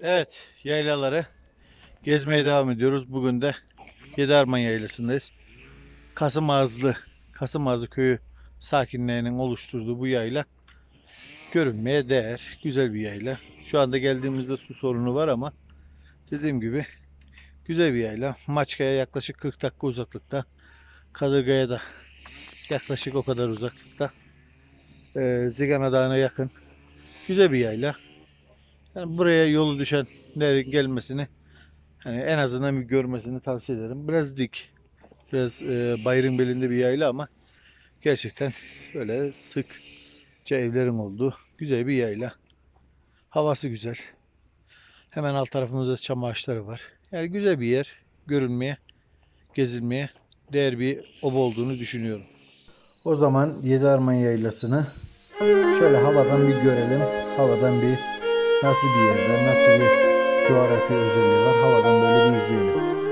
Evet, yaylaları gezmeye devam ediyoruz. Bugün de Yedarman Yaylası'ndayız. Kasım Ağızlı, Kasım Ağzı köyü sakinlerinin oluşturduğu bu yayla görünmeye değer. Güzel bir yayla. Şu anda geldiğimizde su sorunu var ama dediğim gibi güzel bir yayla. Maçka'ya yaklaşık 40 dakika uzaklıkta. Kadırga'ya da yaklaşık o kadar uzaklıkta. Ee, Zigana Dağı'na yakın. Güzel bir yayla. Yani buraya yolu düşenlerin gelmesini hani en azından bir görmesini tavsiye ederim. Biraz dik. Biraz e, bayırın belinde bir yayla ama gerçekten böyle sıkça evlerin olduğu güzel bir yayla. Havası güzel. Hemen alt tarafımızda çam ağaçları var. Yani güzel bir yer. Görünmeye, gezilmeye değer bir oba olduğunu düşünüyorum. O zaman Yediarman Yaylası'nı şöyle havadan bir görelim. Havadan bir nasıl bir yerde, nasıl bir coğrafi özelliği var. Havadan böyle bir izleyelim.